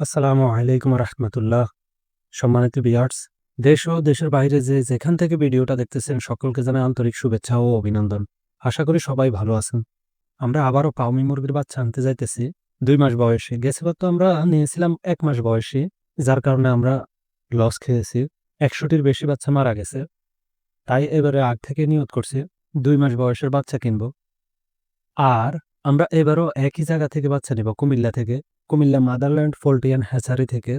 আসসালামু আলাইকুম রহমতুল্লাহ। সম্মানিত বিয়ার্স দেশ ও দেশের বাইরে যে যেখান থেকে ভিডিওটা দেখতেছেন, সকলকে জানাই আন্তরিক শুভেচ্ছা ও অভিনন্দন। আশা করি সবাই ভালো আছেন। আমরা আবারও পাউমি মুরগির বাচ্চা আনতে যাইতেছি। দুই মাস বয়সে গেছেবার তো আমরা নিয়েছিলাম এক মাস বয়সী, যার কারণে আমরা লস খেয়েছি। একশোটির বেশি বাচ্চা মারা গেছে। তাই এবারে আগ থেকে নিয়ত করছি, দুই মাস বয়সের বাচ্চা কিনব। আর আমরা এবারও একই জায়গা থেকে বাচ্চা নেব, কুমিল্লা থেকে। কুমিল্লা মাদারল্যান্ড ফোল্টিয়ান হ্যাচারি থেকে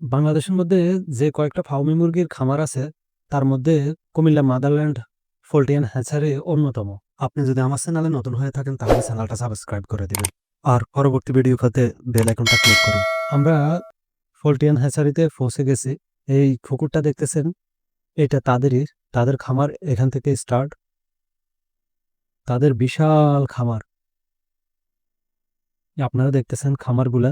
বাংলাদেশের মধ্যে যে কয়েকটা ফাউমি মুরগির খামার আছে, তার মধ্যে কুমিল্লা মাদারল্যান্ড ফোল্টিয়ান হ্যাচারি অন্যতম। আপনি যদি আমার চ্যানেলে নতুন হয়ে থাকেন, তাহলে চ্যানেলটা সাবস্ক্রাইব করে দিবেন। আর পরবর্তী ভিডিও খাতে বেল আইকনটা ক্লিক করুন। আমরা ফোল্টিয়ান হ্যাচারিতে পৌঁছে গেছি। এই পুকুরটা দেখতেছেন? এটা তাদেরই, তাদের খামার এখান থেকে স্টার্ট তাদের বিশাল খামার। আপনারা দেখতেছেন খামারগুলা।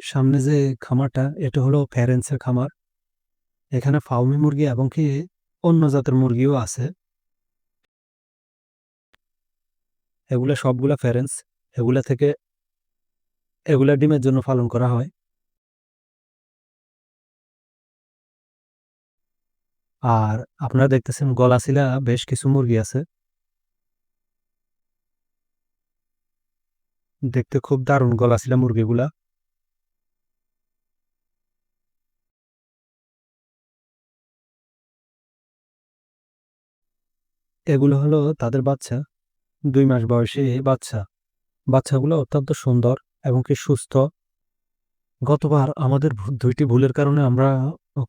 সামনে যে খামারটা, এটা হলো প্যারেন্টসের খামার। এখানে ফাউমি মুরগি এবং কি অন্য জাতের মুরগিও আছে। এগুলা সবগুলা প্যারেন্টস এগুলা থেকে, এগুলা ডিমের জন্য পালন করা হয়। আর আপনারা দেখতেছেন গলাশিলা বেশ কিছু মুরগি আছে। দেখতে খুব দারুণ গলাশিলা মুরগিগুলা। এগুলো হলো তাদের বাচ্চা, দুই মাস বয়সী বাচ্চা। বাচ্চাগুলো অত্যন্ত সুন্দর এবং কি সুস্থ। গতবার আমাদের দুইটি ভুলের কারণে আমরা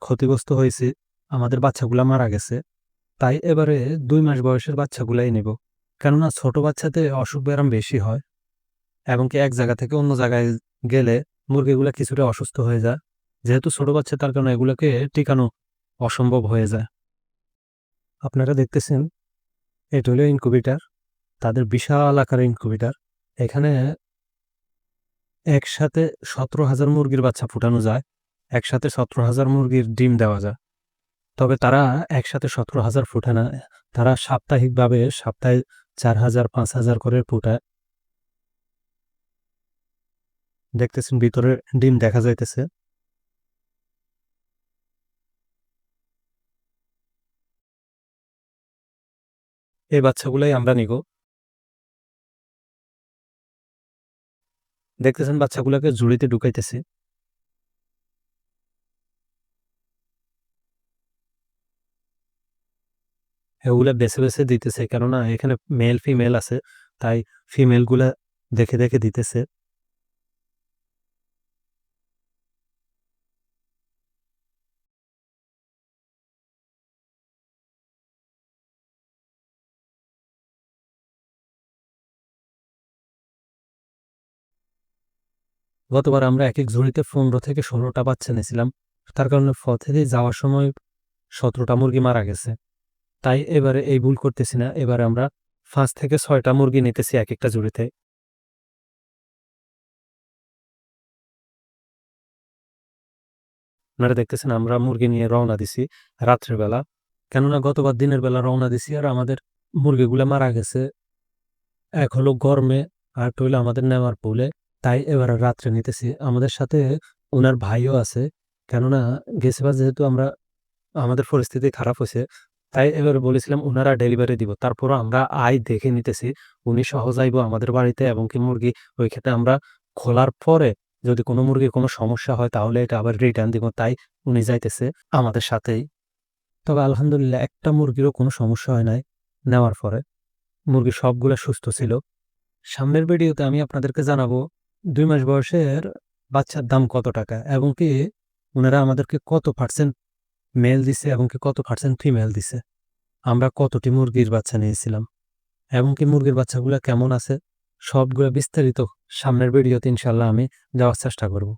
ক্ষতিগ্রস্ত হয়েছি। আমাদের বাচ্চাগুলা মারা গেছে, তাই এবারে দুই মাস বয়সের বাচ্চাগুলাই নেব। কেননা ছোট বাচ্চাতে অসুখ ব্যায়াম বেশি হয়, এবং কি এক জায়গা থেকে অন্য জায়গায় গেলে মুরগিগুলা কিছুটা অসুস্থ হয়ে যায়। যেহেতু ছোট বাচ্চা, তার কারণে এগুলোকে টিকানো অসম্ভব হয়ে যায়। আপনারা দেখতেছেন, এটা হলো ইনকুবেটার তাদের বিশাল আকারের ইনকুবেটার এখানে একসাথে সতেরো হাজার মুরগির বাচ্চা ফুটানো যায়, একসাথে সতেরো হাজার মুরগির ডিম দেওয়া যায়। তবে তারা একসাথে সতেরো হাজার ফুটে না তারা সাপ্তাহিকভাবে সপ্তাহে চার হাজার, পাঁচ হাজার করে ফুটায় দেখতেছেন ভিতরে ডিম দেখা যাইতেছে। এই বাচ্চাগুলাই আমরা নিব। দেখতেছেন বাচ্চাগুলোকে ঝুড়িতে ঢুকাইতেছে। এগুলা বেছে বেছে দিতেছে। কেননা এখানে মেল ফিমেল আছে, তাই ফিমেলগুলা দেখে দেখে দিতেছে। গতবার আমরা এক এক ঝুড়িতে পনেরো থেকে ষোলোটা বাচ্চা নিয়েছিলাম তার কারণে পথে দিয়ে যাওয়ার সময় সতেরোটা মুরগি মারা গেছে। তাই এবারে এই ভুল করতেছি না। এবারে আমরা পাঁচ থেকে ছয়টা মুরগি নিতেছি এক একটা ঝুড়িতে আপনারা দেখতেছেন আমরা মুরগি নিয়ে রওনা দিছি রাত্রেবেলা কেননা গতবার দিনের বেলা রওনা দিছি আর আমাদের মুরগিগুলা মারা গেছে। এক হলো গরমে, আর হলো আমাদের নেওয়ার পুলে। তাই এবার রাত্রে নিতেছি। আমাদের সাথে ওনার ভাইও আছে। কেননা গেছেবার যেহেতু আমরা, আমাদের পরিস্থিতি খারাপ হয়েছে তাই এবার বলেছিলাম ওনারা ডেলিভারি দিব। তারপর আমরা আয় দেখে নিতেছি, উনি সহজ আইব আমাদের বাড়িতে এবং কি মুরগি, ওই ক্ষেত্রে আমরা খোলার পরে যদি কোনো মুরগির কোনো সমস্যা হয় তাহলে এটা আবার রিটার্ন দিব, তাই উনি যাইতেছে আমাদের সাথেই। তবে আলহামদুলিল্লাহ একটা মুরগিরও কোনো সমস্যা হয় নাই নেওয়ার পরে। মুরগি সবগুলো সুস্থ ছিল। সামনের ভিডিওতে আমি আপনাদেরকে জানাব দুই মাস বয়সের বাচ্চার দাম কত টাকা এবং কি ওনারা আমাদেরকে কত পার্সেন্ট মেল দিছে এবং কি কত পার্সেন্ট ফিমেল দিছে। আমরা কতটি মুরগির বাচ্চা নিয়েছিলাম। এবং কি মুরগির বাচ্চাগুলো কেমন আছে, সবগুলো বিস্তারিত সামনের ভিডিওতে ইনশাল্লাহ আমি যাওয়ার চেষ্টা করব।